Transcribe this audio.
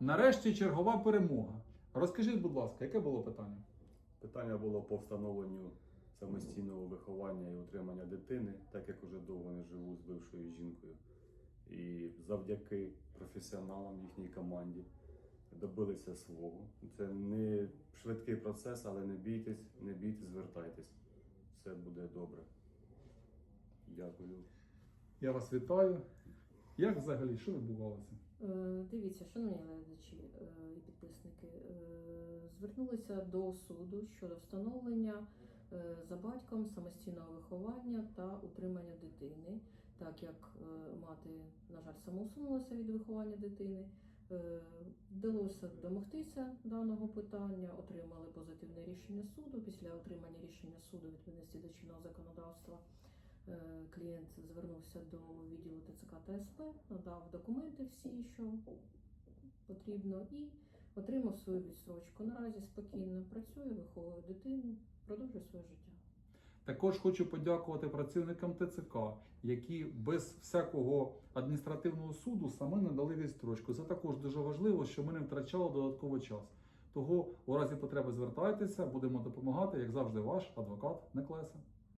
Нарешті чергова перемога. Розкажіть, будь ласка, яке було питання? Питання було по встановленню самостійного виховання і утримання дитини, так як уже довго не живу з бившою жінкою. І завдяки професіоналам їхній команді добилися свого. Це не швидкий процес, але не бійтесь, не бійтесь, звертайтесь. Все буде добре. Дякую. Я вас вітаю. Як взагалі, що відбувалося? Е, Дивіться, шановні глядачі е, і підписники, е, звернулися до суду щодо встановлення за батьком самостійного виховання та утримання дитини, так як мати, на жаль, самоусунулася від виховання дитини. Е, Вдалося домогтися даного питання, отримали позитивне рішення суду. Після отримання рішення суду відповідності до чинного законодавства Клієнт звернувся до відділу ТЦК та СП, надав документи всі, що потрібно, і отримав свою відстрочку. Наразі спокійно працює, виховує дитину, продовжує своє життя. Також хочу подякувати працівникам ТЦК, які без всякого адміністративного суду саме надали відстрочку. Це також дуже важливо, що ми не втрачали додатковий час. Того у разі потреби звертайтеся, будемо допомагати, як завжди, ваш адвокат Неклеса.